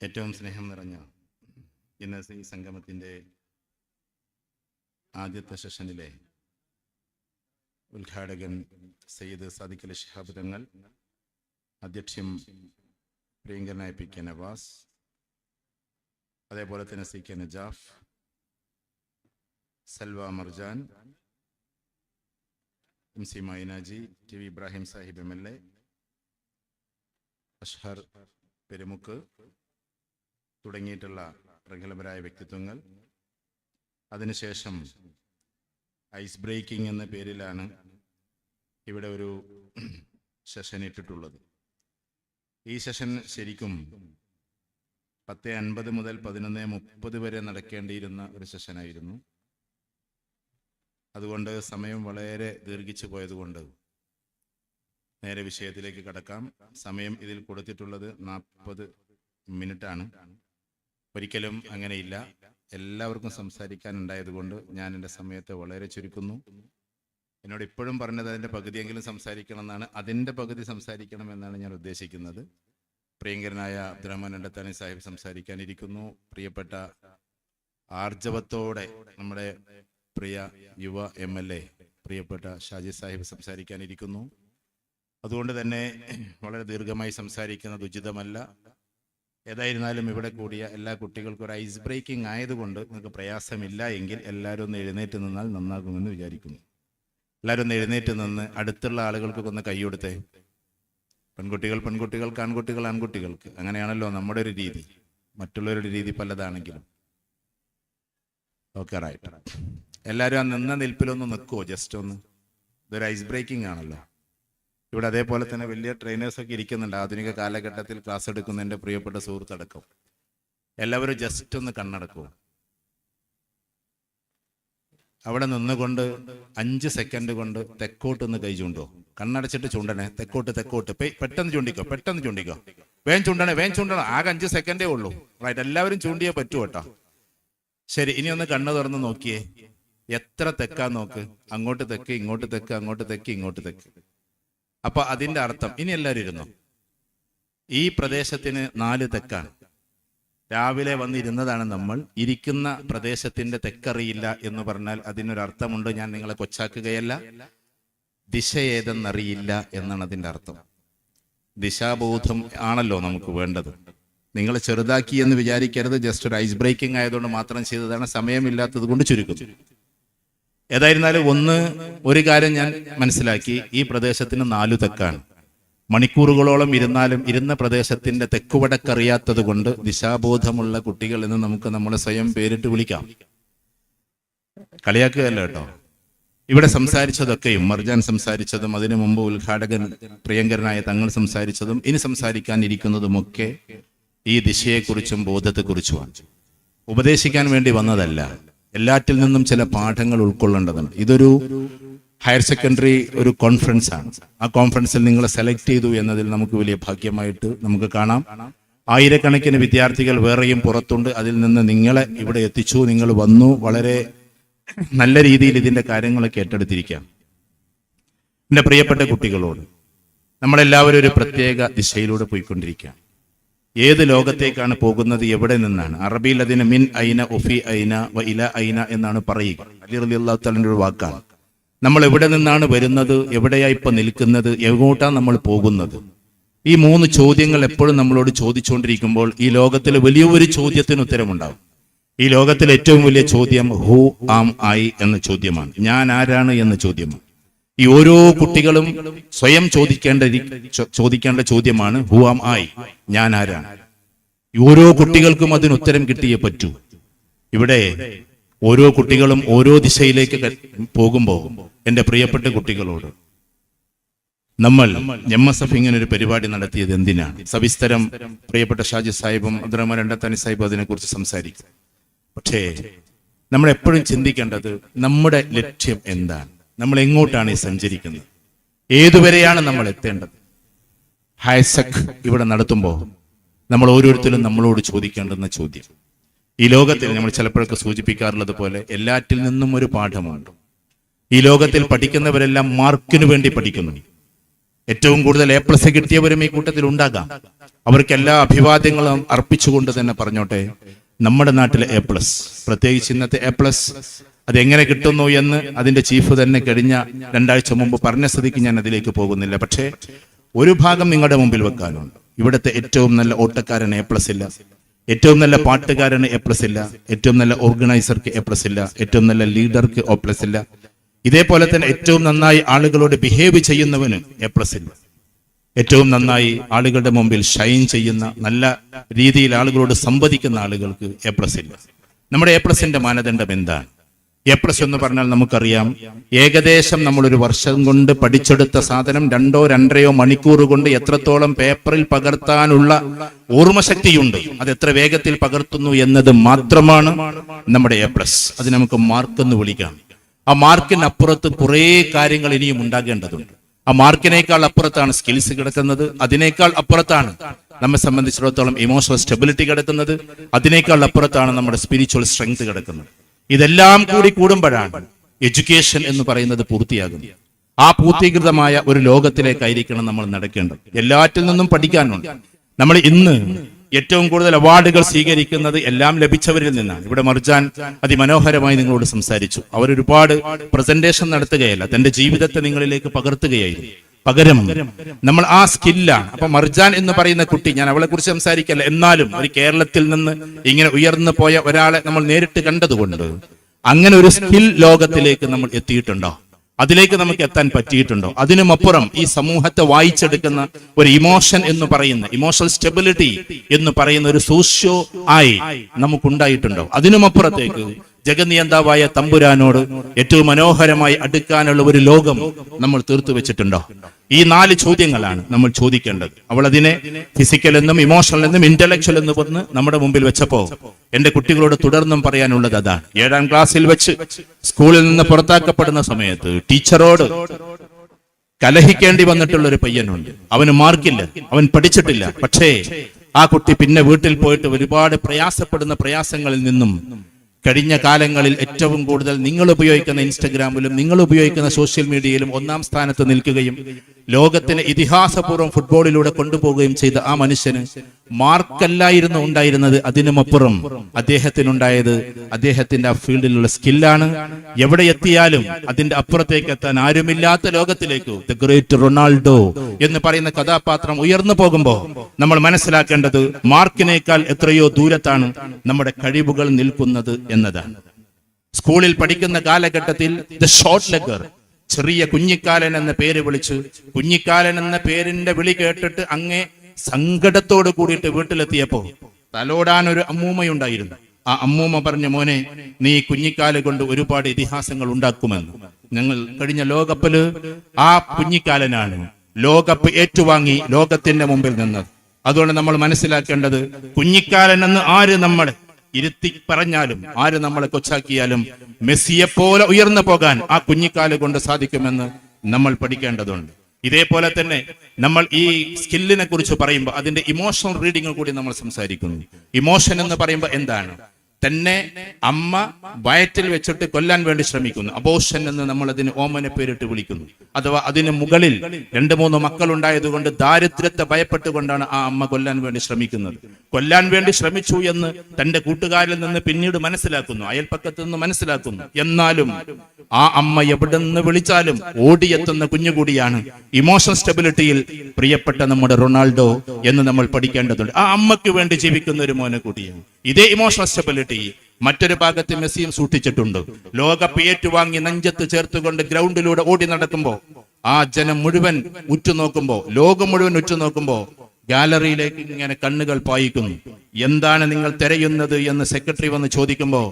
ഏറ്റവും സ്നേഹം നിറഞ്ഞ ഇന്ന് ഈ സംഗമത്തിന്റെ ആദ്യത്തെ സെഷനിലെ ഉദ്ഘാടകൻ സയ്യിദ് സാദിഖ് അലി ശിഹാബ് തങ്ങൾ അധ്യക്ഷം പ്രിയങ്കരനായ പി കെ നവാസ് അതേപോലെ തന്നെ C K Najaf Salva Marjan M C Mainaji T V Ibrahim Sahib M L A Ashhar Perumukku തുടങ്ങിയിട്ടുള്ള പ്രഗത്ഭരായ വ്യക്തിത്വങ്ങൾ. അതിനുശേഷം ഐസ് ബ്രേക്കിംഗ് എന്ന പേരിലാണ് ഇവിടെ ഒരു സെഷൻ ഇട്ടിട്ടുള്ളത്. ഈ സെഷൻ ശരിക്കും പത്ത് അൻപത് മുതൽ പതിനൊന്ന് മുപ്പത് വരെ നടക്കേണ്ടിയിരുന്ന ഒരു സെഷനായിരുന്നു. അതുകൊണ്ട് സമയം വളരെ ദീർഘിച്ചു പോയതുകൊണ്ട് നേരെ വിഷയത്തിലേക്ക് കടക്കാം. സമയം ഇതിൽ കൊടുത്തിട്ടുള്ളത് നാൽപ്പത് മിനിറ്റാണ്. ഒരിക്കലും അങ്ങനെയില്ല. എല്ലാവർക്കും സംസാരിക്കാൻ ഉണ്ടായതുകൊണ്ട് ഞാൻ എന്റെ സമയത്തെ വളരെ ചുരുക്കുന്നു. എന്നോട് ഇപ്പോഴും പറഞ്ഞത് അതിന്റെ പകുതിയെങ്കിലും സംസാരിക്കണം എന്നാണ് അതിന്റെ പകുതി സംസാരിക്കണം എന്നാണ് ഞാൻ ഉദ്ദേശിക്കുന്നത്. പ്രിയങ്കരനായ അബ്ദുറഹ്മാൻ അണ്ടത്താനി സാഹിബ് സംസാരിക്കാനിരിക്കുന്നു. പ്രിയപ്പെട്ട ആർജവത്തോടെ നമ്മുടെ പ്രിയ യുവ എം എൽ എ പ്രിയപ്പെട്ട ഷാജി സാഹിബ് സംസാരിക്കാനിരിക്കുന്നു. അതുകൊണ്ട് തന്നെ വളരെ ദീർഘമായി സംസാരിക്കുന്നത് ഉചിതമല്ല. ഏതായിരുന്നാലും ഇവിടെ കൂടിയ എല്ലാ കുട്ടികൾക്കും ഒരു ഐസ് ബ്രേക്കിംഗ് ആയതുകൊണ്ട് നിങ്ങൾക്ക് പ്രയാസമില്ല എങ്കിൽ എല്ലാവരും ഒന്ന് എഴുന്നേറ്റ് നിന്നാൽ നന്നാകുമെന്ന് വിചാരിക്കുന്നു. എല്ലാവരും ഒന്ന് എഴുന്നേറ്റ് നിന്ന് അടുത്തുള്ള ആളുകൾക്കൊക്കെ ഒന്ന് കൈയ്യെടുത്തേ പെൺകുട്ടികൾ പെൺകുട്ടികൾക്ക് ആൺകുട്ടികൾ ആൺകുട്ടികൾക്ക്. അങ്ങനെയാണല്ലോ നമ്മുടെ ഒരു രീതി. മറ്റുള്ളവരുടെ രീതി പലതാണെങ്കിലും. ഓക്കെ റൈറ്റ് എല്ലാവരും ആ നിന്ന നിൽപ്പിലൊന്ന് നിൽക്കുമോ ജസ്റ്റ് ഒന്ന്. ഇതൊരു ഐസ് ബ്രേക്കിംഗ് ആണല്ലോ. ഇവിടെ അതേപോലെ തന്നെ വലിയ ട്രെയിനേഴ്സൊക്കെ ഇരിക്കുന്നുണ്ട്. ആധുനിക കാലഘട്ടത്തിൽ ക്ലാസ് എടുക്കുന്ന എന്റെ പ്രിയപ്പെട്ട സുഹൃത്തടക്കം. എല്ലാവരും ജസ്റ്റ് ഒന്ന് കണ്ണടക്കും. അവിടെ നിന്നുകൊണ്ട് അഞ്ച് സെക്കൻഡ് കൊണ്ട് തെക്കോട്ട് ഒന്ന് കൈ ചൂണ്ടോ. കണ്ണടച്ചിട്ട് ചൂണ്ടണേ. തെക്കോട്ട് തെക്കോട്ട്. പെട്ടെന്ന് ചൂണ്ടിക്കോ പെട്ടെന്ന് ചൂണ്ടിക്കോ. വേഗം ചൂണ്ടണേ വേഗം ചൂണ്ടണം. ആകെ അഞ്ച് സെക്കൻഡേ ഉള്ളൂ. റൈറ്റ് എല്ലാവരും ചൂണ്ടിയേ പറ്റൂ കേട്ടോ. ശരി ഇനി ഒന്ന് കണ്ണ് തുറന്ന് നോക്കിയേ. എത്ര തെക്കാ നോക്ക്? അങ്ങോട്ട് തെക്ക് ഇങ്ങോട്ട് തെക്ക് അങ്ങോട്ട് തെക്ക് ഇങ്ങോട്ട് തെക്ക്. അപ്പൊ അതിന്റെ അർത്ഥം ഇനി എല്ലാവരും ഇരുന്നു? ഈ പ്രദേശത്തിന് നാല് തെക്കാണ്. രാവിലെ വന്നിരുന്നതാണ് നമ്മൾ. ഇരിക്കുന്ന പ്രദേശത്തിന്റെ തെക്കറിയില്ല എന്ന് പറഞ്ഞാൽ അതിനൊരു അർത്ഥമുണ്ട് ഞാൻ നിങ്ങളെ കൊച്ചാക്കുകയല്ല. ദിശ ഏതെന്നറിയില്ല എന്നാണ് അതിന്റെ അർത്ഥം. ദിശാബോധം ആണല്ലോ നമുക്ക് വേണ്ടത്. നിങ്ങൾ ചെറുതാക്കി എന്ന് വിചാരിക്കരുത്. ജസ്റ്റ് ഒരു ഐസ് ബ്രേക്കിംഗ് ആയതുകൊണ്ട് മാത്രം ചെയ്തതാണ്. സമയമില്ലാത്തത് കൊണ്ട് ചുരുക്കുന്നു. ഏതായിരുന്നാലും ഒന്ന് ഒരു കാര്യം ഞാൻ മനസ്സിലാക്കി. ഈ പ്രദേശത്തിന് നാലു തെക്കാണ്. മണിക്കൂറുകളോളം ഇരുന്നാലും ഇരുന്ന പ്രദേശത്തിന്റെ തെക്കുവടക്കറിയാത്തത് കൊണ്ട് ദിശാബോധമുള്ള കുട്ടികൾ എന്ന് നമുക്ക് നമ്മളെ സ്വയം പേരിട്ട് വിളിക്കാം. കളിയാക്കുകയല്ല കേട്ടോ. ഇവിടെ സംസാരിച്ചതൊക്കെയും മർജാൻ സംസാരിച്ചതും അതിനു മുമ്പ് ഉദ്ഘാടകൻ പ്രിയങ്കരനായ തങ്ങൾ സംസാരിച്ചതും ഇനി സംസാരിക്കാനിരിക്കുന്നതുമൊക്കെ ഈ ദിശയെക്കുറിച്ചും ബോധത്തെക്കുറിച്ചുമാണ്. ഉപദേശിക്കാൻ വേണ്ടി വന്നതല്ല. എല്ലാറ്റിൽ നിന്നും ചില പാഠങ്ങൾ ഉൾക്കൊള്ളേണ്ടതുണ്ട്. ഇതൊരു ഹയർ സെക്കൻഡറി ഒരു കോൺഫറൻസ് ആണ്. ആ കോൺഫറൻസിൽ നിങ്ങളെ സെലക്ട് ചെയ്തു എന്നതിൽ നമുക്ക് വലിയ ഭാഗ്യമായിട്ട് നമുക്ക് കാണാം. ആയിരക്കണക്കിന് വിദ്യാർത്ഥികൾ വേറെയും പുറത്തുണ്ട്. അതിൽ നിന്ന് നിങ്ങളെ ഇവിടെ എത്തിച്ചു. നിങ്ങൾ വന്നു. വളരെ നല്ല രീതിയിൽ ഇതിന്റെ കാര്യങ്ങളൊക്കെ ഏറ്റെടുത്തിരിക്കാം. എന്റെ പ്രിയപ്പെട്ട കുട്ടികളോട് നമ്മളെല്ലാവരും ഒരു പ്രത്യേക ദിശയിലൂടെ പോയിക്കൊണ്ടിരിക്കുക ഏത് ലോകത്തേക്കാണ് പോകുന്നത് എവിടെ നിന്നാണ്? അറബിയിൽ അതിന് മിൻ ഐന ഉഫി ഐന വ ഇല ഐന എന്നാണ് പറയുക. അലി അലി അള്ളാഹു തലന്റെ ഒരു വാക്കാണ്. നമ്മൾ എവിടെ നിന്നാണ് വരുന്നത് എവിടെയാ ഇപ്പൊ നിൽക്കുന്നത് എങ്ങോട്ടാണ് നമ്മൾ പോകുന്നത്? ഈ മൂന്ന് ചോദ്യങ്ങൾ എപ്പോഴും നമ്മളോട് ചോദിച്ചുകൊണ്ടിരിക്കുമ്പോൾ ഈ ലോകത്തിൽ വലിയൊരു ചോദ്യത്തിന് ഉത്തരമുണ്ടാവും. ഈ ലോകത്തിലെ ഏറ്റവും വലിയ ചോദ്യം ഹു ആം ഐ എന്ന ചോദ്യമാണ്. ഞാൻ ആരാണ് എന്ന ചോദ്യമാണ്. ഈ ഓരോ കുട്ടികളും സ്വയം ചോദിക്കേണ്ട ചോദിക്കേണ്ട ചോദ്യമാണ് ഹുവാം ആയി ഞാൻ ആരാണ്? ഈ ഓരോ കുട്ടികൾക്കും അതിന് ഉത്തരം കിട്ടിയേ പറ്റൂ. ഇവിടെ ഓരോ കുട്ടികളും ഓരോ ദിശയിലേക്ക് പോകുമ്പോൾ എന്റെ പ്രിയപ്പെട്ട കുട്ടികളോട് നമ്മൾ എം എസ് എഫ് ഇങ്ങനെ ഒരു പരിപാടി നടത്തിയത് എന്തിനാണ്? സവിസ്തരം പ്രിയപ്പെട്ട ഷാജി സാഹിബും അബ്ദുറഹ്മാൻ രണ്ടത്താനി സാഹിബും അതിനെക്കുറിച്ച് സംസാരിക്കും. പക്ഷേ നമ്മൾ എപ്പോഴും ചിന്തിക്കേണ്ടത് നമ്മുടെ ലക്ഷ്യം എന്താണ്? നമ്മൾ എങ്ങോട്ടാണ് സഞ്ചരിക്കുന്നത്? ഏതുവരെയാണ് നമ്മൾ എത്തേണ്ടത്? ഹൈസക് ഇവിടെ നടത്തുമ്പോൾ നമ്മൾ ഓരോരുത്തരും നമ്മളോട് ചോദിക്കേണ്ടുന്ന ചോദ്യം. ഈ ലോകത്തിൽ നമ്മൾ ചിലപ്പോഴൊക്കെ സൂചിപ്പിക്കാറുള്ളത് പോലെ എല്ലാറ്റിൽ നിന്നും ഒരു പാഠമുണ്ട് ഈ ലോകത്തിൽ പഠിക്കുന്നവരെല്ലാം മാർക്കിനു വേണ്ടി പഠിക്കുന്നു. ഏറ്റവും കൂടുതൽ എ പ്ലസ് കിട്ടിയവരും ഈ കൂട്ടത്തിൽ ഉണ്ടാകാം. അവർക്ക് എല്ലാ അഭിവാദ്യങ്ങളും അർപ്പിച്ചുകൊണ്ട് തന്നെ പറഞ്ഞോട്ടെ നമ്മുടെ നാട്ടിലെ എ പ്ലസ് പ്രത്യേകിച്ച് ഇന്നത്തെ എ പ്ലസ് അതെങ്ങനെ കിട്ടുന്നു എന്ന് അതിന്റെ ചീഫ് തന്നെ കഴിഞ്ഞ രണ്ടാഴ്ച മുമ്പ് പറഞ്ഞ സ്ഥിതിക്ക് ഞാൻ അതിലേക്ക് പോകുന്നില്ല. പക്ഷേ ഒരു ഭാഗം നിങ്ങളുടെ മുമ്പിൽ വെക്കാനുണ്ട്. ഇവിടുത്തെ ഏറ്റവും നല്ല ഓട്ടക്കാരന് എ പ്ലസ് ഇല്ല. ഏറ്റവും നല്ല പാട്ടുകാരന് എ പ്ലസ് ഇല്ല. ഏറ്റവും നല്ല ഓർഗനൈസർക്ക് എ പ്ലസ് ഇല്ല. ഏറ്റവും നല്ല ലീഡർക്ക് ഒ പ്ലസ് ഇല്ല. ഇതേപോലെ തന്നെ ഏറ്റവും നന്നായി ആളുകളോട് ബിഹേവ് ചെയ്യുന്നവന് എ പ്ലസ് ഇല്ല. ഏറ്റവും നന്നായി ആളുകളുടെ മുമ്പിൽ ഷൈൻ ചെയ്യുന്ന നല്ല രീതിയിൽ ആളുകളോട് സംവദിക്കുന്ന ആളുകൾക്ക് എ പ്ലസ് ഇല്ല. നമ്മുടെ എ പ്ലസിന്റെ മാനദണ്ഡം എന്താണ്? എ പ്ലസ് എന്ന് പറഞ്ഞാൽ നമുക്കറിയാം. ഏകദേശം നമ്മൾ ഒരു വർഷം കൊണ്ട് പഠിച്ചെടുത്ത സാധനം രണ്ടോ രണ്ടരയോ മണിക്കൂർ കൊണ്ട് എത്രത്തോളം പേപ്പറിൽ പകർത്താനുള്ള ഓർമ്മശക്തിയുണ്ട് അത് എത്ര വേഗത്തിൽ പകർത്തുന്നു എന്നത് മാത്രമാണ് നമ്മുടെ എ പ്ലസ് അത് നമുക്ക് മാർക്ക് എന്ന് വിളിക്കാം. ആ മാർക്കിനപ്പുറത്ത് കുറേ കാര്യങ്ങൾ ഇനിയും ഉണ്ടാകേണ്ടതുണ്ട്. ആ മാർക്കിനേക്കാൾ അപ്പുറത്താണ് സ്കിൽസ് കിടക്കുന്നത്. അതിനേക്കാൾ അപ്പുറത്താണ് നമ്മെ സംബന്ധിച്ചിടത്തോളം ഇമോഷണൽ സ്റ്റെബിലിറ്റി കിടക്കുന്നത്. അതിനേക്കാൾ അപ്പുറത്താണ് നമ്മുടെ സ്പിരിച്വൽ സ്ട്രെങ്ത് കിടക്കുന്നത്. ഇതെല്ലാം കൂടി കൂടുമ്പോഴാണ് എഡ്യൂക്കേഷൻ എന്ന് പറയുന്നത് പൂർത്തിയാകുന്നത്. ആ പൂർത്തീകൃതമായ ഒരു ലോകത്തിലേക്കായിരിക്കണം നമ്മൾ നടക്കേണ്ടത്. എല്ലാറ്റിൽ നിന്നും പഠിക്കാനുണ്ട്. നമ്മൾ ഇന്ന് ഏറ്റവും കൂടുതൽ അവാർഡുകൾ സ്വീകരിക്കുന്നത് എല്ലാം ലഭിച്ചവരിൽ നിന്നാണ്. ഇവിടെ മർജാൻ അതിമനോഹരമായി നിങ്ങളോട് സംസാരിച്ചു. അവരൊരുപാട് പ്രസന്റേഷൻ നടത്തുകയല്ല. തന്റെ ജീവിതത്തെ നിങ്ങളിലേക്ക് പകർത്തുകയായിരുന്നു. പകരം നമ്മൾ ആ സ്കില്ലാണ് അപ്പൊ മർജാൻ എന്ന് പറയുന്ന കുട്ടി ഞാൻ അവളെ കുറിച്ച് സംസാരിക്കല്ല. എന്നാലും ഒരു കേരളത്തിൽ നിന്ന് ഇങ്ങനെ ഉയർന്നു പോയ ഒരാളെ നമ്മൾ നേരിട്ട് കണ്ടതുകൊണ്ട് അങ്ങനെ ഒരു സ്കിൽ ലോകത്തിലേക്ക് നമ്മൾ എത്തിയിട്ടുണ്ടോ? അതിലേക്ക് നമുക്ക് എത്താൻ പറ്റിയിട്ടുണ്ടോ? അതിനുമപ്പുറം ഈ സമൂഹത്തെ വായിച്ചെടുക്കുന്ന ഒരു ഇമോഷൻ എന്ന് പറയുന്ന ഇമോഷണൽ സ്റ്റെബിലിറ്റി എന്ന് പറയുന്ന ഒരു സോഷ്യോ ആയി നമുക്കുണ്ടായിട്ടുണ്ടോ? അതിനുമപ്പുറത്തേക്ക് ജഗനിയന്താവായ തമ്പുരാനോട് ഏറ്റവും മനോഹരമായി അടുക്കാനുള്ള ഒരു ലോകം നമ്മൾ തീർത്തു വെച്ചിട്ടുണ്ടോ? ഈ നാല് ചോദ്യങ്ങളാണ് നമ്മൾ ചോദിക്കേണ്ടത്. അവൾ അതിനെ ഫിസിക്കൽ എന്നും ഇമോഷണൽ എന്നും ഇന്റലക്ച്വൽ എന്നും പറഞ്ഞ് നമ്മുടെ മുമ്പിൽ വെച്ചപ്പോ എന്റെ കുട്ടികളോട് തുടർന്നും പറയാനുള്ളത് അതാണ്. ഏഴാം ക്ലാസ്സിൽ വെച്ച് സ്കൂളിൽ നിന്ന് പുറത്താക്കപ്പെടുന്ന സമയത്ത് ടീച്ചറോട് കലഹിക്കേണ്ടി വന്നിട്ടുള്ള ഒരു പയ്യനുണ്ട്. അവന് മാർക്കില്ല അവൻ പഠിച്ചിട്ടില്ല. പക്ഷേ ആ കുട്ടി പിന്നെ വീട്ടിൽ പോയിട്ട് ഒരുപാട് പ്രയാസപ്പെടുന്ന പ്രയാസങ്ങളിൽ നിന്നും കഴിഞ്ഞ കാലങ്ങളിൽ ഏറ്റവും കൂടുതൽ നിങ്ങൾ ഉപയോഗിക്കുന്ന ഇൻസ്റ്റഗ്രാമിലും നിങ്ങൾ ഉപയോഗിക്കുന്ന സോഷ്യൽ മീഡിയയിലും ഒന്നാം സ്ഥാനത്ത് നിൽക്കുകയും ലോകത്തിന് ഇതിഹാസപൂർവം ഫുട്ബോളിലൂടെ കൊണ്ടുപോകുകയും ചെയ്ത ആ മനുഷ്യന് മാർക്കല്ലായിരുന്നു ഉണ്ടായിരുന്നത് അതിനുമപ്പുറം അദ്ദേഹത്തിനുണ്ടായത് അദ്ദേഹത്തിന്റെ ആ ഫീൽഡിലുള്ള സ്കില്ലാണ്. എവിടെ എത്തിയാലും അതിന്റെ അപ്പുറത്തേക്ക് എത്താൻ ആരുമില്ലാത്ത ലോകത്തിലേക്ക് ദ ഗ്രേറ്റ് റൊണാൾഡോ എന്ന് പറയുന്ന കഥാപാത്രം ഉയർന്നു പോകുമ്പോൾ നമ്മൾ മനസ്സിലാക്കേണ്ടത് മാർക്കിനേക്കാൾ എത്രയോ ദൂരത്താണ് നമ്മുടെ കഴിവുകൾ നിൽക്കുന്നത് എന്നതാണ്. സ്കൂളിൽ പഠിക്കുന്ന കാലഘട്ടത്തിൽ ദ ഷോർട്ട് ലെഗർ ചെറിയ കുഞ്ഞിക്കാലൻ എന്ന പേര് വിളിച്ചു കുഞ്ഞിക്കാലൻ എന്ന പേരിന്റെ വിളി കേട്ടിട്ട് അങ്ങേ സങ്കടത്തോട് കൂടിയിട്ട് വീട്ടിലെത്തിയപ്പോ തലോടാൻ ഒരു അമ്മൂമ്മയുണ്ടായിരുന്നു. ആ അമ്മൂമ്മ പറഞ്ഞ മോനെ നീ കുഞ്ഞിക്കാൽ കൊണ്ട് ഒരുപാട് ഇതിഹാസങ്ങൾ ഉണ്ടാക്കുമെന്ന്. ഞങ്ങൾ കഴിഞ്ഞ ലോകകപ്പിൽ ആ കുഞ്ഞിക്കാലനാണ് ലോകപ്പ് ഏറ്റുവാങ്ങി ലോകത്തിന്റെ മുമ്പിൽ നിന്നത്. അതുകൊണ്ട് നമ്മൾ മനസ്സിലാക്കേണ്ടത് കുഞ്ഞിക്കാലൻ എന്ന് ആര് നമ്മളെ ഇരുത്തി പറഞ്ഞാലും ആര് നമ്മളെ കൊച്ചാക്കിയാലും മെസ്സിയെ പോലെ ഉയർന്നു പോകാൻ ആ കുഞ്ഞിക്കാൽ കൊണ്ട് സാധിക്കുമെന്ന് നമ്മൾ പഠിക്കേണ്ടതുണ്ട്. ഇതേപോലെ തന്നെ നമ്മൾ ഈ സ്കില്ലിനെ കുറിച്ച് പറയുമ്പോൾ അതിന്റെ ഇമോഷണൽ റീഡിംഗ് കൂടി നമ്മൾ സംസാരിക്കുന്നു. ഇമോഷൻ എന്ന് പറയുമ്പോൾ എന്താണ്? തന്നെ അമ്മ വയറ്റിൽ വെച്ചിട്ട് കൊല്ലാൻ വേണ്ടി ശ്രമിക്കുന്നു. അബോഷൻ എന്ന് നമ്മൾ അതിന് ഓമന പേരിട്ട് വിളിക്കുന്നു. അഥവാ അതിന് മുകളിൽ രണ്ട് മൂന്ന് മക്കൾ ഉണ്ടായതുകൊണ്ട് ദാരിദ്ര്യത്തെ ഭയപ്പെട്ടുകൊണ്ടാണ് ആ അമ്മ കൊല്ലാൻ വേണ്ടി ശ്രമിക്കുന്നത്. കൊല്ലാൻ വേണ്ടി ശ്രമിച്ചു എന്ന് തന്റെ കൂട്ടുകാരിൽ നിന്ന് പിന്നീട് മനസ്സിലാക്കുന്നു. അയൽപ്പക്കത്ത് നിന്ന് മനസ്സിലാക്കുന്നു. എന്നാലും ആ അമ്മ എവിടെ നിന്ന് വിളിച്ചാലും ഓടിയെത്തുന്ന കുഞ്ഞുകൂടിയാണ്. ഇമോഷണൽ സ്റ്റെബിലിറ്റിയിൽ പ്രിയപ്പെട്ട നമ്മുടെ റൊണാൾഡോ എന്ന് നമ്മൾ പഠിക്കേണ്ടതുണ്ട്. ആ അമ്മയ്ക്ക് വേണ്ടി ജീവിക്കുന്ന ഒരു മോനെ കൂടിയാണ്. ഇതേ ഇമോഷണൽ സ്റ്റെബിലിറ്റി മറ്റൊരു ഭാഗത്ത് മെസ്സിയും സൂക്ഷിച്ചിട്ടുണ്ട്. ലോക ഏറ്റുവാങ്ങി നെഞ്ചത്ത് ചേർത്തുകൊണ്ട് ഗ്രൗണ്ടിലൂടെ ഓടി നടക്കുമ്പോൾ ആ ജനം മുഴുവൻ ഉറ്റുനോക്കുമ്പോ ലോകം മുഴുവൻ ഉറ്റുനോക്കുമ്പോ ഗാലറിയിലേക്ക് ഇങ്ങനെ കണ്ണുകൾ പായിക്കുന്നു. എന്താണ് നിങ്ങൾ തിരയുന്നത് എന്ന് സെക്രട്ടറി വന്ന് ചോദിക്കുമ്പോ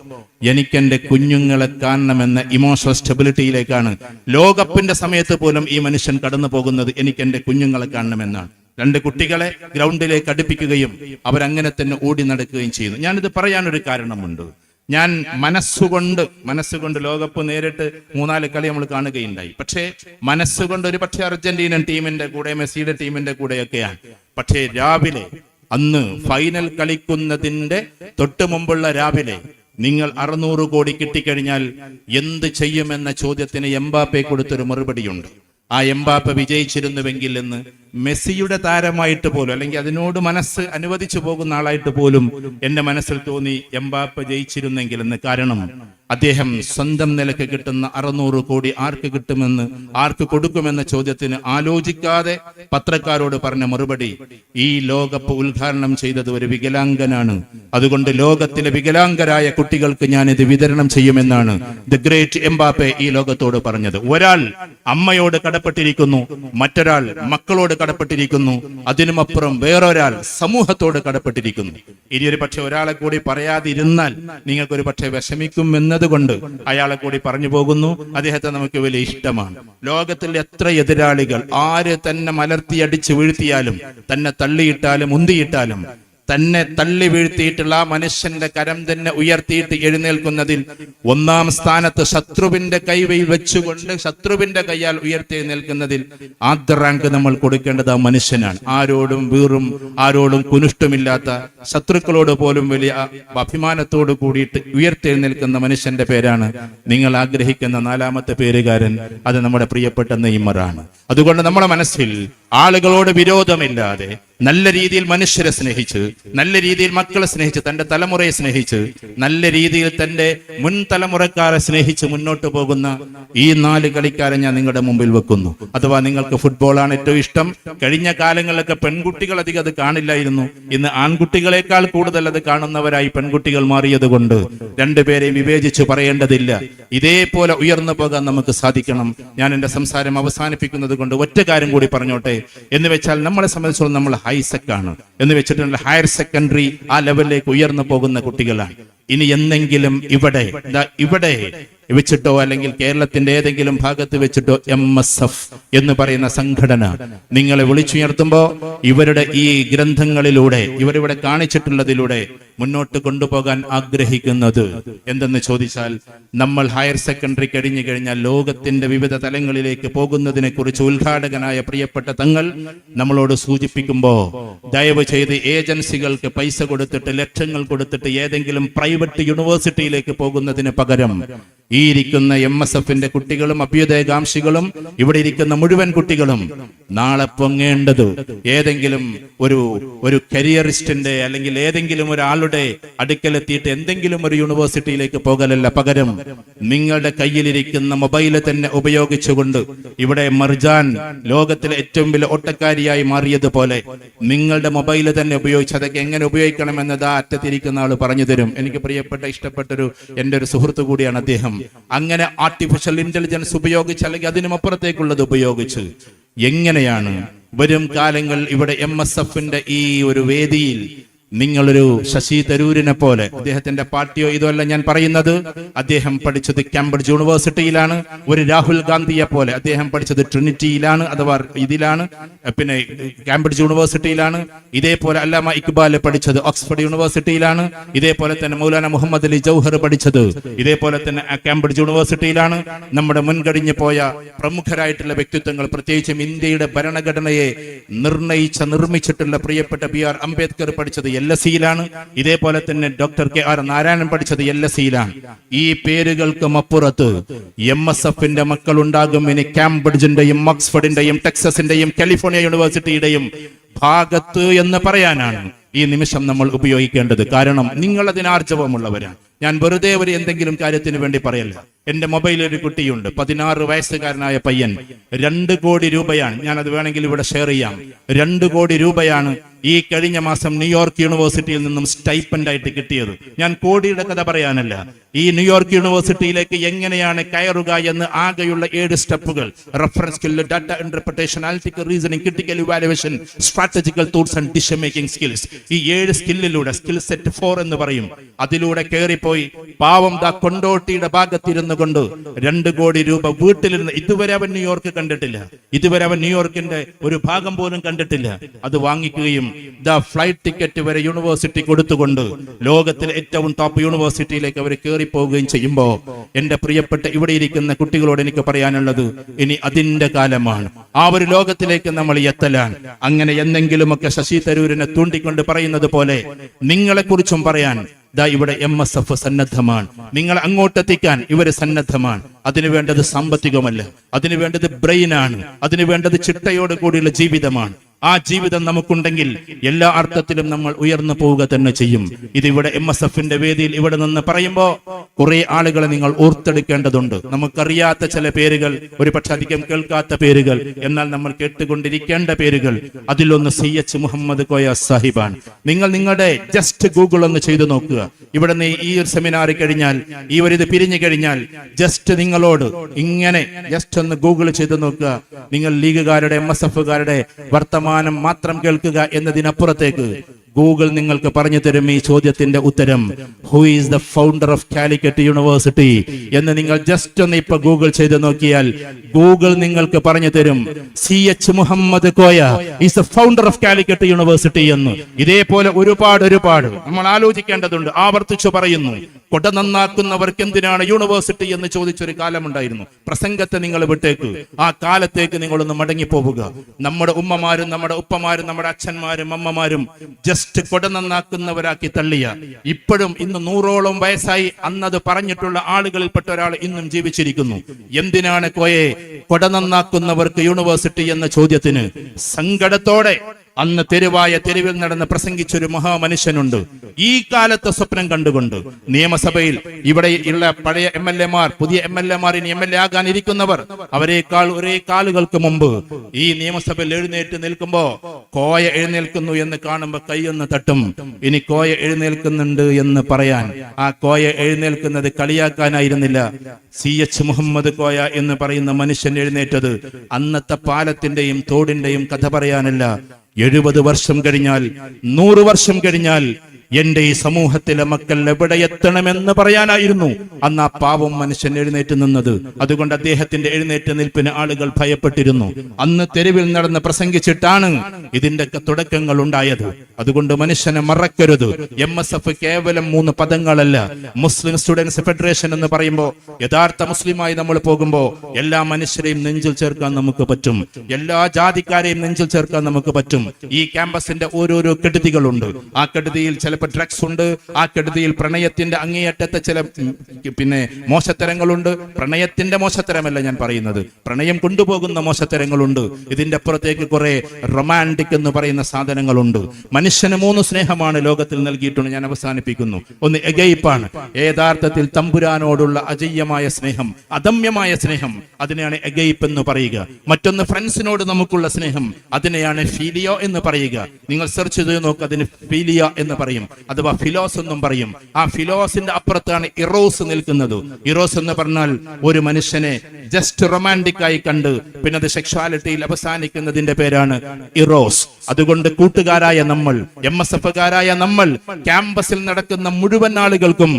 എനിക്കെന്റെ കുഞ്ഞുങ്ങളെ കാണണമെന്ന ഇമോഷണൽ സ്റ്റെബിലിറ്റിയിലേക്കാണ് ലോകകപ്പിന്റെ സമയത്ത് പോലും ഈ മനുഷ്യൻ കടന്നു പോകുന്നത് എനിക്ക് എന്റെ കുഞ്ഞുങ്ങളെ കാണണമെന്നാണ്. രണ്ട് കുട്ടികളെ ഗ്രൗണ്ടിലേക്ക് അടുപ്പിക്കുകയും അവരങ്ങനെ തന്നെ ഓടി നടക്കുകയും ചെയ്യുന്നു ഞാനിത് പറയാനൊരു കാരണമുണ്ട്. ഞാൻ മനസ്സുകൊണ്ട് മനസ്സുകൊണ്ട് ലോകകപ്പ് നേരിട്ട് മൂന്നാൽ കളി നമ്മൾ കാണുകയുണ്ടായി. പക്ഷേ മനസ്സുകൊണ്ട് ഒരു പക്ഷേ അർജന്റീനൻ ടീമിന്റെ കൂടെ മെസ്സിയുടെ ടീമിന്റെ കൂടെയൊക്കെയാണ്. പക്ഷേ രാവിലെ അന്ന് ഫൈനൽ കളിക്കുന്നതിന്റെ തൊട്ട് മുമ്പുള്ള രാവിലെ നിങ്ങൾ അറുന്നൂറ് കോടി കിട്ടിക്കഴിഞ്ഞാൽ എന്ത് ചെയ്യുമെന്ന ചോദ്യത്തിന് എംബാപ്പെ കൊടുത്തൊരു മറുപടിയുണ്ട്. ആ എംബാപ്പ വിജയിച്ചിരുന്നുവെങ്കിൽ എന്ന് മെസ്സിയുടെ താരമായിട്ട് പോലും അല്ലെങ്കിൽ അതിനോട് മനസ്സ് അനുവദിച്ചു പോകുന്ന ആളായിട്ട് പോലും എന്റെ മനസ്സിൽ തോന്നി എംബാപ്പ ജയിച്ചിരുന്നെങ്കിൽ എന്ന്. കാരണം അദ്ദേഹം സ്വന്തം നിലയ്ക്ക് കിട്ടുന്ന അറുന്നൂറ് കോടി ആർക്ക് കിട്ടുമെന്ന് ആർക്ക് കൊടുക്കുമെന്ന ചോദ്യത്തിന് ആലോചിക്കാതെ പത്രക്കാരോട് പറഞ്ഞ മറുപടി ഈ ലോകകപ്പ് ഉദ്ഘാടനം ചെയ്തത് ഒരു വികലാംഗനാണ്. അതുകൊണ്ട് ലോകത്തിലെ വികലാംഗരായ കുട്ടികൾക്ക് ഞാൻ ഇത് വിതരണം ചെയ്യുമെന്നാണ് ദ ഗ്രേറ്റ് എംബാപ്പെ ഈ ലോകത്തോട് പറഞ്ഞത്. ഒരാൾ അമ്മയോട് കടപ്പെട്ടിരിക്കുന്നു മറ്റൊരാൾ മക്കളോട് കടപ്പെട്ടിരിക്കുന്നു അതിനുമപ്പുറം വേറൊരാൾ സമൂഹത്തോട് കടപ്പെട്ടിരിക്കുന്നു. ഇനി ഒരു പക്ഷെ ഒരാളെ കൂടി പറയാതിരുന്നാൽ നിങ്ങൾക്കൊരു പക്ഷെ വിഷമിക്കും എന്നതുകൊണ്ട് അയാളെ കൂടി പറഞ്ഞു പോകുന്നു. അദ്ദേഹത്തെ നമുക്ക് വലിയ ഇഷ്ടമാണ്. ലോകത്തിൽ എത്ര എതിരാളികൾ ആര് തന്നെ മലർത്തി മലർത്തിയടിച്ച് വീഴ്ത്തിയാലും തന്നെ തള്ളിയിട്ടാലും ഉന്തിയിട്ടാലും തന്നെ തള്ളി വീഴ്ത്തിയിട്ടുള്ള ആ മനുഷ്യന്റെ കരം തന്നെ ഉയർത്തിയിട്ട് എഴുന്നേൽക്കുന്നതിൽ ഒന്നാം സ്ഥാനത്ത് ശത്രുവിന്റെ കൈവയിൽ വെച്ചുകൊണ്ട് ശത്രുവിന്റെ കൈയാൽ ഉയർത്തി നിൽക്കുന്നതിൽ ആദ്യ റാങ്ക് നമ്മൾ കൊടുക്കേണ്ടത് ആ മനുഷ്യനാണ്. ആരോടും വീറും ആരോടും കുനിഷ്ടുമില്ലാത്ത ശത്രുക്കളോട് പോലും വലിയ അഭിമാനത്തോട് കൂടിയിട്ട് ഉയർത്തെഴുന്നേൽക്കുന്ന മനുഷ്യന്റെ പേരാണ് നിങ്ങൾ ആഗ്രഹിക്കുന്ന നാലാമത്തെ പേരുകാരൻ. അത് നമ്മുടെ പ്രിയപ്പെട്ട നെയ്മറാണ്. അതുകൊണ്ട് നമ്മുടെ മനസ്സിൽ ആളുകളോട് വിരോധമില്ലാതെ നല്ല രീതിയിൽ മനുഷ്യരെ സ്നേഹിച്ച് നല്ല രീതിയിൽ മക്കളെ സ്നേഹിച്ച് തന്റെ തലമുറയെ സ്നേഹിച്ച് നല്ല രീതിയിൽ തന്റെ മുൻ തലമുറക്കാരെ സ്നേഹിച്ച് മുന്നോട്ട് പോകുന്ന ഈ നാല് കളിക്കാരെ ഞാൻ നിങ്ങളുടെ മുമ്പിൽ വെക്കുന്നു. അഥവാ നിങ്ങൾക്ക് ഫുട്ബോളാണ് ഏറ്റവും ഇഷ്ടം. കഴിഞ്ഞ കാലങ്ങളിലൊക്കെ പെൺകുട്ടികൾ അധികം അത് കാണില്ലായിരുന്നു. ഇന്ന് ആൺകുട്ടികളെക്കാൾ കൂടുതൽ അത് കാണുന്നവരായി പെൺകുട്ടികൾ മാറിയത് കൊണ്ട് രണ്ടുപേരെയും വിവേചിച്ച് പറയേണ്ടതില്ല. ഇതേപോലെ ഉയർന്നു പോകാൻ നമുക്ക് സാധിക്കണം. ഞാൻ എന്റെ സംസാരം അവസാനിപ്പിക്കുന്നത് കൊണ്ട് ഒറ്റ കാര്യം കൂടി പറഞ്ഞോട്ടെ. എന്ന് വെച്ചാൽ നമ്മളെ സംബന്ധിച്ചോളം നമ്മൾ ഹൈസെക് ആണ് എന്ന് വെച്ചിട്ടുണ്ടെങ്കിൽ ഹയർ സെക്കൻഡറി ആ ലെവലിലേക്ക് ഉയർന്നു പോകുന്ന കുട്ടികളാണ്. ഇനി എന്നെങ്കിലും ഇവിടെ ഇവിടെ വെച്ചിട്ടോ അല്ലെങ്കിൽ കേരളത്തിന്റെ ഏതെങ്കിലും ഭാഗത്ത് വെച്ചിട്ടോ എം എസ് എഫ് എന്ന് പറയുന്ന സംഘടന നിങ്ങളെ വിളിച്ചുയർത്തുമ്പോ ഇവരുടെ ഈ ഗ്രന്ഥങ്ങളിലൂടെ ഇവരിവിടെ കാണിച്ചിട്ടുള്ളതിലൂടെ മുന്നോട്ട് കൊണ്ടുപോകാൻ ആഗ്രഹിക്കുന്നത് എന്തെന്ന് ചോദിച്ചാൽ നമ്മൾ ഹയർ സെക്കൻഡറി കഴിഞ്ഞു കഴിഞ്ഞാൽ ലോകത്തിന്റെ വിവിധ തലങ്ങളിലേക്ക് പോകുന്നതിനെ കുറിച്ച് ഉദ്ഘാടകനായ പ്രിയപ്പെട്ട തങ്ങൾ നമ്മളോട് സൂചിപ്പിക്കുമ്പോൾ ദയവ് ചെയ്ത് ഏജൻസികൾക്ക് പൈസ കൊടുത്തിട്ട് ലക്ഷങ്ങൾ കൊടുത്തിട്ട് ഏതെങ്കിലും പ്രൈവറ്റ് യൂണിവേഴ്സിറ്റിയിലേക്ക് പോകുന്നതിന് പകരം ഈ ഇരിക്കുന്ന എം എസ് എഫിന്റെ കുട്ടികളും അഭ്യുദയകാംക്ഷികളും ഇവിടെ ഇരിക്കുന്ന മുഴുവൻ കുട്ടികളും നാളെ പൊങ്ങേണ്ടത് ഏതെങ്കിലും ഒരു ഒരു കരിയറിസ്റ്റിന്റെ അല്ലെങ്കിൽ ഏതെങ്കിലും ഒരാളുടെ അടുക്കലെത്തിയിട്ട് എന്തെങ്കിലും ഒരു യൂണിവേഴ്സിറ്റിയിലേക്ക് പോകലല്ല പകരം നിങ്ങളുടെ കയ്യിലിരിക്കുന്ന മൊബൈൽ തന്നെ ഉപയോഗിച്ചുകൊണ്ട് ഇവിടെ മർജാൻ ലോകത്തിലെ ഏറ്റവും വലിയ ഒട്ടക്കാരിയായി മാറിയതുപോലെ നിങ്ങളുടെ മൊബൈൽ തന്നെ ഉപയോഗിച്ച് അതൊക്കെ എങ്ങനെ ഉപയോഗിക്കണം എന്നത് ആ അറ്റത്തിരിക്കുന്ന ആൾ പറഞ്ഞു തരും. എനിക്ക് പ്രിയപ്പെട്ട ഇഷ്ടപ്പെട്ടൊരു എന്റെ ഒരു സുഹൃത്തു കൂടിയാണ് അദ്ദേഹം. അങ്ങനെ ആർട്ടിഫിഷ്യൽ ഇന്റലിജൻസ് ഉപയോഗിച്ച് അല്ലെങ്കിൽ അതിനും അപ്പുറത്തേക്കുള്ളത് ഉപയോഗിച്ച് എങ്ങനെയാണ് വരും കാലങ്ങൾ ഇവിടെ എം എസ് എഫിന്റെ ഈ ഒരു വേദിയിൽ നിങ്ങളൊരു ശശി തരൂരിനെ പോലെ അദ്ദേഹത്തിന്റെ പാർട്ടിയോ ഇതല്ല ഞാൻ പറയുന്നത്. അദ്ദേഹം പഠിച്ചത് കാംബ്രിഡ്ജ് യൂണിവേഴ്സിറ്റിയിലാണ് ഒരു രാഹുൽ ഗാന്ധിയെ പോലെ അദ്ദേഹം പഠിച്ചത് ട്രിനിറ്റിയിലാണ് അഥവാ ഇതിലാണ്. പിന്നെ കാംബ്രിഡ്ജ് യൂണിവേഴ്സിറ്റിയിലാണ് ഇതേപോലെ അല്ലാമ ഇക്ബാൽ പഠിച്ചത് ഓക്സ്ഫോർഡ് യൂണിവേഴ്സിറ്റിയിലാണ് ഇതേപോലെ തന്നെ മൗലാന മുഹമ്മദ് അലി ജൗഹർ പഠിച്ചത് ഇതേപോലെ തന്നെ കാംബ്രിഡ്ജ് യൂണിവേഴ്സിറ്റിയിലാണ് നമ്മുടെ മുൻകഴിഞ്ഞു പോയ പ്രമുഖരായിട്ടുള്ള വ്യക്തിത്വങ്ങൾ പ്രത്യേകിച്ചും ഇന്ത്യയുടെ ഭരണഘടനയെ നിർണയിച്ച നിർമ്മിച്ചിട്ടുള്ള പ്രിയപ്പെട്ട ബി ആർ അംബേദ്കർ പഠിച്ചത് എൽ എസ് സിയിലാണ് ഇതേപോലെ തന്നെ ഡോക്ടർ കെ ആർ നാരായണൻ പഠിച്ചത് എൽ എസ് സിയിലാണ് ഈ പേരുകൾക്കും അപ്പുറത്ത് എം എസ് എഫിന്റെ മക്കൾ ഉണ്ടാകും ഇനി കാംബ്രിഡ്ജിന്റെയും ഓക്സ്ഫോർഡിന്റെയും ടെക്സസിന്റെയും കാലിഫോർണിയ യൂണിവേഴ്സിറ്റിയുടെയും ഭാഗത്ത് എന്ന് പറയാനാണ് ഈ നിമിഷം നമ്മൾ ഉപയോഗിക്കേണ്ടത്. കാരണം നിങ്ങൾ അതിനാർജവമുള്ളവരാണ് ഞാൻ വെറുതെ ഒരു എന്തെങ്കിലും കാര്യത്തിന് വേണ്ടി പറയല്ല. എന്റെ മൊബൈലിൽ ഒരു കുട്ടിയുണ്ട്. പതിനാറ് വയസ്സുകാരനായ പയ്യൻ. രണ്ട് കോടി രൂപയാണ്. ഞാൻ അത് വേണമെങ്കിൽ ഇവിടെ ഷെയർ ചെയ്യാം. രണ്ട് കോടി രൂപയാണ് ഈ കഴിഞ്ഞ മാസം ന്യൂയോർക്ക് യൂണിവേഴ്സിറ്റിയിൽ നിന്നും സ്റ്റൈപ്പൻഡ് ആയിട്ട് കിട്ടിയത്. ഞാൻ കോടിയുടെ കഥ പറയാനല്ല. ഈ ന്യൂയോർക്ക് യൂണിവേഴ്സിറ്റിയിലേക്ക് എങ്ങനെയാണ് കയറുക എന്ന് ആകെയുള്ള ഏഴ് സ്റ്റെപ്പുകൾ. Reference skill data interpretation analytical reasoning critical evaluation strategical tools and decision making skills ഈ ഏഴ് സ്കില്ലിലൂടെ സ്കിൽ സെറ്റ് ഫോർ എന്ന് പറയും. അതിലൂടെ കയറിപ്പോയി. പാവം ദ കൊണ്ടോട്ടിയുടെ ഭാഗത്തിരുന്നു കൊണ്ട് രണ്ട് കോടി രൂപ വീട്ടിലിരുന്ന് ഇതുവരെ അവൻ ന്യൂയോർക്ക് കണ്ടിട്ടില്ല. ഇതുവരെ അവൻ ന്യൂയോർക്കിന്റെ ഒരു ഭാഗം പോലും കണ്ടിട്ടില്ല. അത് വാങ്ങിക്കുകയും ദ ഫ്ലൈറ്റ് ടിക്കറ്റ് വരെ യൂണിവേഴ്സിറ്റി കൊടുത്തുകൊണ്ട് ലോകത്തിലെ ഏറ്റവും ടോപ്പ് യൂണിവേഴ്സിറ്റിയിലേക്ക് അവർ കയറിപ്പോവുകയും ചെയ്യുമ്പോൾ എന്റെ പ്രിയപ്പെട്ട ഇവിടെ ഇരിക്കുന്ന കുട്ടികളോട് എനിക്ക് പറയാനുള്ളത് ഇനി അതിന്റെ കാലമാണ്. ആ ഒരു ലോകത്തിലേക്ക് നമ്മൾ എത്തലാണ്. അങ്ങനെ എന്തെങ്കിലുമൊക്കെ ശശി തരൂരിനെ തൂണ്ടിക്കൊണ്ട് പറയുന്നത് പോലെ നിങ്ങളെ കുറിച്ചും പറയാൻ ദാ ഇവിടെ എം എസ് എഫ് സന്നദ്ധമാണ്. നിങ്ങൾ അങ്ങോട്ടെത്തിക്കാൻ ഇവർ സന്നദ്ധമാണ്. അതിനു വേണ്ടത് സാമ്പത്തികമല്ല. അതിനു വേണ്ടത് ബ്രെയിനാണ്. അതിനു വേണ്ടത് ചിട്ടയോട് കൂടിയുള്ള ജീവിതമാണ്. ആ ജീവിതം നമുക്കുണ്ടെങ്കിൽ എല്ലാ അർത്ഥത്തിലും നമ്മൾ ഉയർന്നു പോവുക തന്നെ ചെയ്യും. ഇതിവിടെ എം എസ് എഫിന്റെ വേദിയിൽ ഇവിടെ നിന്ന് പറയുമ്പോ കുറെ ആളുകളെ നിങ്ങൾ ഓർത്തെടുക്കേണ്ടതുണ്ട്. നമുക്കറിയാത്ത ചില പേരുകൾ ഒരു പക്ഷെ അധികം കേൾക്കാത്ത പേരുകൾ എന്നാൽ നമ്മൾ കേട്ടുകൊണ്ടിരിക്കേണ്ട പേരുകൾ അതിലൊന്ന് സി എച്ച് മുഹമ്മദ് കോയ സാഹിബാണ്. നിങ്ങൾ നിങ്ങളുടെ ജസ്റ്റ് ഗൂഗിൾ ഒന്ന് ചെയ്തു നോക്കുക. ഇവിടെ നിന്ന് ഈ ഒരു സെമിനാർ കഴിഞ്ഞാൽ ഈ ഒരു ഇത് പിരിഞ്ഞു കഴിഞ്ഞാൽ ജസ്റ്റ് നിങ്ങളോട് ഇങ്ങനെ ജസ്റ്റ് ഒന്ന് ഗൂഗിൾ ചെയ്തു നോക്കുക. നിങ്ങൾ ലീഗുകാരുടെ എം എസ് എഫുകാരുടെ വർത്തമാനം മാത്രം കേൾക്കുക എന്നതിനപ്പുറത്തേക്ക് ഗൂഗിൾ നിങ്ങൾക്ക് പറഞ്ഞു തരും ഈ ചോദ്യത്തിന്റെ ഉത്തരം. Who is the founder of Calicut university എന്ന് നിങ്ങൾ ജസ്റ്റ് ഒന്ന് ഇപ്പൊ ഗൂഗിൾ ചെയ്ത് നോക്കിയാൽ ഗൂഗിൾ നിങ്ങൾക്ക് പറഞ്ഞു തരും. C H Muhammad Koya is the founder of Calicut university എന്ന്. ഇതേപോലെ ഒരുപാട് ഒരുപാട് നമ്മൾ ആലോചിക്കേണ്ടതുണ്ട്. ആവർത്തിച്ചു പറയുന്നു. കൊട നന്നാക്കുന്നവർക്ക് എന്തിനാണ് യൂണിവേഴ്സിറ്റി എന്ന് ചോദിച്ചൊരു കാലമുണ്ടായിരുന്നു. പ്രസംഗത്തെ നിങ്ങൾ വിട്ടേക്ക്. ആ കാലത്തേക്ക് നിങ്ങളൊന്ന് മടങ്ങി പോവുക നമ്മുടെ ഉമ്മമാരും നമ്മുടെ ഉപ്പമാരും നമ്മുടെ അച്ഛന്മാരും അമ്മമാരും ജസ്റ്റ് കൊട നന്നാക്കുന്നവരാക്കി തള്ളിയ. ഇപ്പോഴും ഇന്ന് നൂറോളം വയസ്സായി അന്നത് പറഞ്ഞിട്ടുള്ള ആളുകളിൽപ്പെട്ട ഒരാൾ ഇന്നും ജീവിച്ചിരിക്കുന്നു. എന്തിനാണ് കോയെ? കൊട നന്നാക്കുന്നവർക്ക് യൂണിവേഴ്സിറ്റി എന്ന ചോദ്യത്തിന് സങ്കടത്തോടെ അന്ന് തെരുവായ തെരുവിൽ നടന്ന് പ്രസംഗിച്ചൊരു മഹാമനുഷ്യനുണ്ട്. ഈ കാലത്തെ സ്വപ്നം കണ്ടുകൊണ്ട് നിയമസഭയിൽ ഇവിടെ ഉള്ള പഴയ എം എൽ എമാർ പുതിയ എം എൽ എമാർ ഇനി എം എൽ എ ആകാൻ ഇരിക്കുന്നവർ അവരെക്കാൾ ഒരേ കാലുകൾക്ക് മുമ്പ് ഈ നിയമസഭയിൽ എഴുന്നേറ്റ് നിൽക്കുമ്പോ കോയ എഴുന്നേൽക്കുന്നു എന്ന് കാണുമ്പോ കൈയൊന്ന് തട്ടും. ഇനി കോയ എഴുന്നേൽക്കുന്നുണ്ട് എന്ന് പറയാൻ. ആ കോയ എഴുന്നേൽക്കുന്നത് കളിയാക്കാനായിരുന്നില്ല. സി എച്ച് മുഹമ്മദ് കോയ എന്ന് പറയുന്ന മനുഷ്യൻ എഴുന്നേറ്റത് അന്നത്തെ പാലത്തിന്റെയും തോടിന്റെയും കഥ പറയാനല്ല. എഴുപത് വർഷം കഴിഞ്ഞാൽ നൂറ് വർഷം കഴിഞ്ഞാൽ എന്റെ ഈ സമൂഹത്തിലെ മക്കൾ എവിടെ എത്തണമെന്ന് പറയാനായിരുന്നു. അന്ന് ആ പാവം മനുഷ്യൻ എഴുന്നേറ്റ് നിന്നത്. അതുകൊണ്ട് അദ്ദേഹത്തിന്റെ എഴുന്നേറ്റ് നിൽപ്പിന് ആളുകൾ ഭയപ്പെട്ടിരുന്നു. അന്ന് തെരുവിൽ നടന്ന് പ്രസംഗിച്ചിട്ടാണ് ഇതിന്റെയൊക്കെ തുടക്കങ്ങൾ ഉണ്ടായത്. അതുകൊണ്ട് മനുഷ്യനെ മറക്കരുത്. എം എസ് എഫ് കേവലം മൂന്ന് പദങ്ങളല്ല. മുസ്ലിം സ്റ്റുഡൻസ് ഫെഡറേഷൻ എന്ന് പറയുമ്പോൾ യഥാർത്ഥ മുസ്ലിമായി നമ്മൾ പോകുമ്പോൾ എല്ലാ മനുഷ്യരെയും നെഞ്ചിൽ ചേർക്കാൻ നമുക്ക് പറ്റും. എല്ലാ ജാതിക്കാരെയും നെഞ്ചിൽ ചേർക്കാൻ നമുക്ക് പറ്റും. ഈ ക്യാമ്പസിന്റെ ഓരോരോ കെടുതികളുണ്ട് ആ കെടുതിയിൽ ചിലപ്പോൾ ഡ്രഗ്സ് ഉണ്ട്. ആ കെടുതിയിൽ പ്രണയത്തിന്റെ അങ്ങേയറ്റത്തെ ചില പിന്നെ മോശത്തരങ്ങളുണ്ട്. പ്രണയത്തിന്റെ മോശത്തരമല്ല ഞാൻ പറയുന്നത്. പ്രണയം കൊണ്ടുപോകുന്ന മോശത്തരങ്ങളുണ്ട്. ഇതിന്റെ അപ്പുറത്തേക്ക് കുറെ റൊമാന്റിക് എന്ന് പറയുന്ന സാധനങ്ങളുണ്ട്. മനുഷ്യന് മൂന്ന് സ്നേഹമാണ് ലോകത്തിൽ നൽകിയിട്ടുണ്ട്. ഞാൻ അവസാനിപ്പിക്കുന്നു. ഒന്ന് എഗൈപ്പാണ്. യഥാർത്ഥത്തിൽ തമ്പുരാനോടുള്ള അജയ്യമായ സ്നേഹം അദമ്യമായ സ്നേഹം അതിനെയാണ് എഗൈപ്പ് എന്ന് പറയുക. മറ്റൊന്ന് ഫ്രണ്ട്സിനോട് നമുക്കുള്ള സ്നേഹം അതിനെയാണ് ഫീലിയോ എന്ന് പറയുക. നിങ്ങൾ സെർച്ച് ചെയ്ത് നോക്കുക അതിന് ഫീലിയ എന്ന് പറയും. അഥവാ ഫിലോസ് എന്നും പറയും. ആ ഫിലോസിന്റെ അപ്പുറത്താണ് ഇറോസ് നിൽക്കുന്നത്. ഇറോസ് എന്ന് പറഞ്ഞാൽ ഒരു മനുഷ്യനെ ജസ്റ്റ് റൊമാന്റിക് ആയി കണ്ട് പിന്നെ അത് സെക്ഷുവാലിറ്റിയിൽ അവസാനിക്കുന്നതിന്റെ പേരാണ് ഇറോസ്. അതുകൊണ്ട് കൂട്ടുകാരായ നമ്മൾ എം എസ് എഫുകാരായ നമ്മൾ ക്യാമ്പസിൽ നടക്കുന്ന മുഴുവൻ ആളുകൾക്കും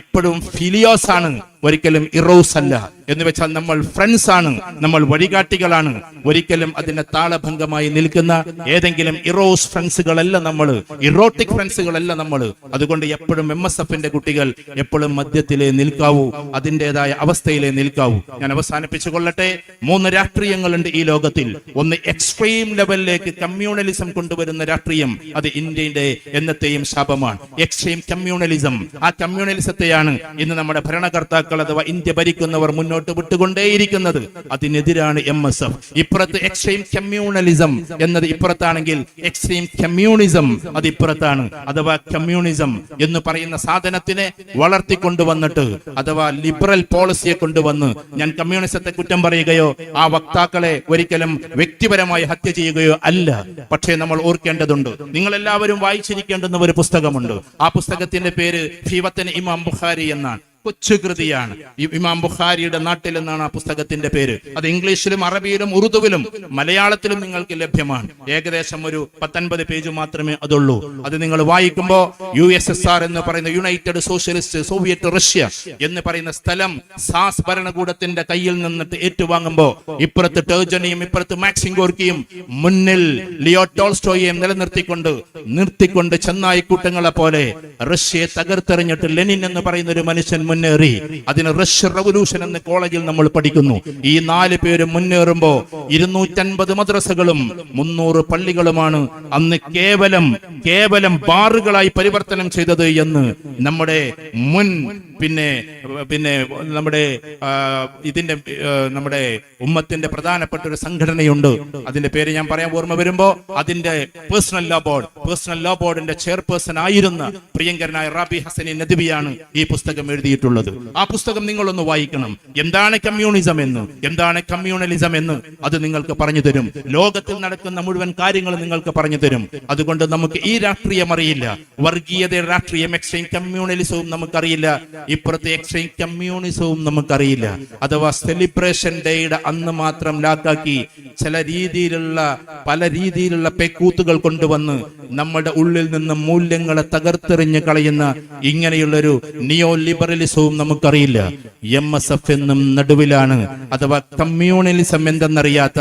എപ്പോഴും ഫിലിയോസ് ആണ് ഒരിക്കലും ഇറോസ് അല്ല. എന്ന് വെച്ചാൽ നമ്മൾ ഫ്രണ്ട്സ് ആണ്. നമ്മൾ വഴികാട്ടികളാണ്. ഒരിക്കലും അതിന്റെ താളഭംഗമായി നിൽക്കുന്ന ഏതെങ്കിലും ഇറോസ് ഫ്രണ്ട്സുകളല്ല നമ്മൾ. ഇറോട്ടിക് ഫ്രണ്ട്സുകളല്ല നമ്മൾ. അതുകൊണ്ട് എപ്പോഴും എം എസ് എഫിന്റെ കുട്ടികൾ എപ്പോഴും മദ്യത്തിലെ നിൽക്കാവൂ. അതിന്റെതായ അവസ്ഥയിലെ നിൽക്കാവൂ. ഞാൻ അവസാനിപ്പിച്ചു കൊള്ളട്ടെ. മൂന്ന് രാഷ്ട്രീയങ്ങളുണ്ട് ഈ ലോകത്തിൽ. ഒന്ന് എക്സ്ട്രീം ലെവലിലേക്ക് കമ്മ്യൂണലിസം കൊണ്ടുവരുന്ന രാഷ്ട്രീയം. അത് ഇന്ത്യയുടെ എന്നത്തെയും ശാപമാണ്. എക്സ്ട്രീം കമ്മ്യൂണലിസം ആ കമ്മ്യൂണലിസത്തെയാണ് ഇന്ന് നമ്മുടെ ഭരണകർത്താക്കൾ അഥവാ ഇന്ത്യ ഭരിക്കുന്നവർ മുന്നോട്ട് വിട്ടുകൊണ്ടേയിരിക്കുന്നത്. അതിനെതിരാണ് എം എസ് എഫ് ഇപ്പുറത്ത് എക്സ്ട്രീം കമ്മ്യൂണലിസം എന്നത് ഇപ്പുറത്താണെങ്കിൽ എക്സ്ട്രീം കമ്മ്യൂണിസം അത് ഇപ്പുറത്താണ്. അഥവാ കമ്മ്യൂണിസം എന്ന് പറയുന്ന സാധനത്തിനെ വളർത്തിക്കൊണ്ടുവന്നിട്ട് അഥവാ ലിബറൽ പോളിസിയെ കൊണ്ടുവന്ന് ഞാൻ കമ്മ്യൂണിസത്തെ കുറ്റം പറയുകയോ ആ വക്താക്കളെ ഒരിക്കലും വ്യക്തിപരമായി ഹത്യ ചെയ്യുകയോ അല്ല. പക്ഷേ നമ്മൾ ഓർക്കേണ്ടതുണ്ട്. നിങ്ങൾ എല്ലാവരും വായിച്ചിരിക്കേണ്ടുന്ന ഒരു പുസ്തകമുണ്ട്. ആ പുസ്തകത്തിന്റെ പേര് ഫീവത്തൻ ഇമാം ബുഖാരി എന്നാണ്. കൊച്ചു കൃതിയാണ് ഇമാം ബുഖാരിയുടെ നാട്ടിൽ എന്നാണ് ആ പുസ്തകത്തിന്റെ പേര്. അത് ഇംഗ്ലീഷിലും അറബിയിലും ഉറുദുവിലും മലയാളത്തിലും നിങ്ങൾക്ക് ലഭ്യമാണ്. ഏകദേശം ഒരു പത്തൊൻപത് പേജ് മാത്രമേ അതുള്ളൂ. അത് നിങ്ങൾ വായിക്കുമ്പോൾ യു എസ് എസ് ആർ എന്ന് പറയുന്ന യുണൈറ്റഡ് സോഷ്യലിസ്റ്റ് സോവിയറ്റ് റഷ്യ എന്ന് പറയുന്ന സ്ഥലം സാസ് ഭരണകൂടത്തിന്റെ കയ്യിൽ നിന്നിട്ട് ഏറ്റുവാങ്ങുമ്പോൾ ഇപ്പുറത്ത് ടേർജനിയും ഇപ്പുറത്ത് മാക്സിം ഗോർക്കിയും മുന്നിൽ ലിയോ ടോൾസ്റ്റോയെയും നിലനിർത്തിക്കൊണ്ട് നിർത്തിക്കൊണ്ട് ചെന്നായി കൂട്ടങ്ങളെ പോലെ റഷ്യയെ തകർത്തെറിഞ്ഞിട്ട് ലെനിൻ എന്ന് പറയുന്ന ഒരു മനുഷ്യൻ മുന്നേറി. അതിന് റഷ്യ റവല്യൂഷൻ എന്ന് കോളേജിൽ നമ്മൾ പഠിക്കുന്നു. ഈ നാല് പേര് മുന്നേറുമ്പോ ഇരുന്നൂറ്റൻപത് മദ്രസകളും മുന്നൂറ് പള്ളികളുമാണ് അന്ന് കേവലം കേവലം ബാറുകളായി പരിവർത്തനം ചെയ്തത് എന്ന് നമ്മുടെ മുൻ പിന്നെ പിന്നെ നമ്മുടെ ഇതിന്റെ നമ്മുടെ ഉമ്മത്തിന്റെ പ്രധാനപ്പെട്ട ഒരു സംഘടനയുണ്ട്. അതിന്റെ പേര് ഞാൻ പറയാൻ ഓർമ്മ വരുമ്പോ അതിന്റെ personal law board personal law ബോർഡിന്റെ ചെയർപേഴ്സൺ ആയിരുന്ന പ്രിയങ്കരനായ റാബി ഹസനി നദിബിയാണ് ഈ പുസ്തകം എഴുതിയിട്ടുള്ളത്. ആ പുസ്തകം നിങ്ങളൊന്ന് വായിക്കണം. എന്താണ് കമ്മ്യൂണിസം എന്ന്? എന്താണ് കമ്മ്യൂണലിസം എന്ന്? അത് നിങ്ങൾക്ക് പറഞ്ഞു തരും. ലോകത്തിൽ നടക്കുന്ന മുഴുവൻ കാര്യങ്ങളും നിങ്ങൾക്ക് പറഞ്ഞു തരും. അതുകൊണ്ട് നമുക്ക് ഈ രാഷ്ട്രീയം അറിയില്ല. വർഗീയതയുടെ രാഷ്ട്രീയം എക്സ്ട്രീം കമ്മ്യൂണലിസവും നമുക്കറിയില്ല. ഇപ്പുറത്തെ എക്സ്ട്രീം കമ്മ്യൂണിസവും നമുക്കറിയില്ല. അഥവാ സെലിബ്രേഷൻ ഡേയുടെ അന്ന് മാത്രം ലാക്കാക്കി ചില രീതിയിലുള്ള പല രീതിയിലുള്ള പെക്കൂത്തുകൾ കൊണ്ടുവന്ന് നമ്മുടെ ഉള്ളിൽ നിന്ന് മൂല്യങ്ങളെ തകർത്തെറിഞ്ഞ് കളയുന്ന ഇങ്ങനെയുള്ളൊരു നിയോ ലിബറലിസവും നമുക്കറിയില്ല. എം എസ് എഫ് എന്നും നടുവിലാണ്. അഥവാ കമ്മ്യൂണലിസം എന്തെന്നറിയാത്ത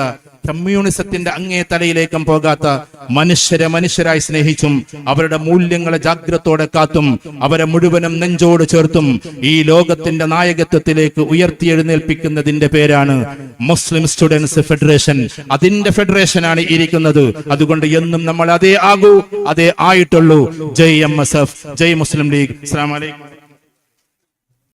കമ്മ്യൂണിസത്തിന്റെ അങ്ങേ തലയിലേക്കും പോകാത്ത മനുഷ്യരെ മനുഷ്യരായി സ്നേഹിച്ചും അവരുടെ മൂല്യങ്ങളെ ജാഗ്രതയോടെ കാത്തും അവരെ മുഴുവനും നെഞ്ചോട് ചേർത്തും ഈ ലോകത്തിന്റെ നായകത്വത്തിലേക്ക് ഉയർത്തിയെഴുന്നേൽപ്പിക്കുന്നതിന്റെ പേരാണ് മുസ്ലിം സ്റ്റുഡൻസ് ഫെഡറേഷൻ അതിന്റെ ഫെഡറേഷൻ ആണ് ഇരിക്കുന്നത്. അതുകൊണ്ട് എന്നും നമ്മൾ അതേ ആകൂ അതേ ആയിട്ടുള്ളൂ. Jai M S F Jai Muslim league അസ്സലാമു അലൈക്കും.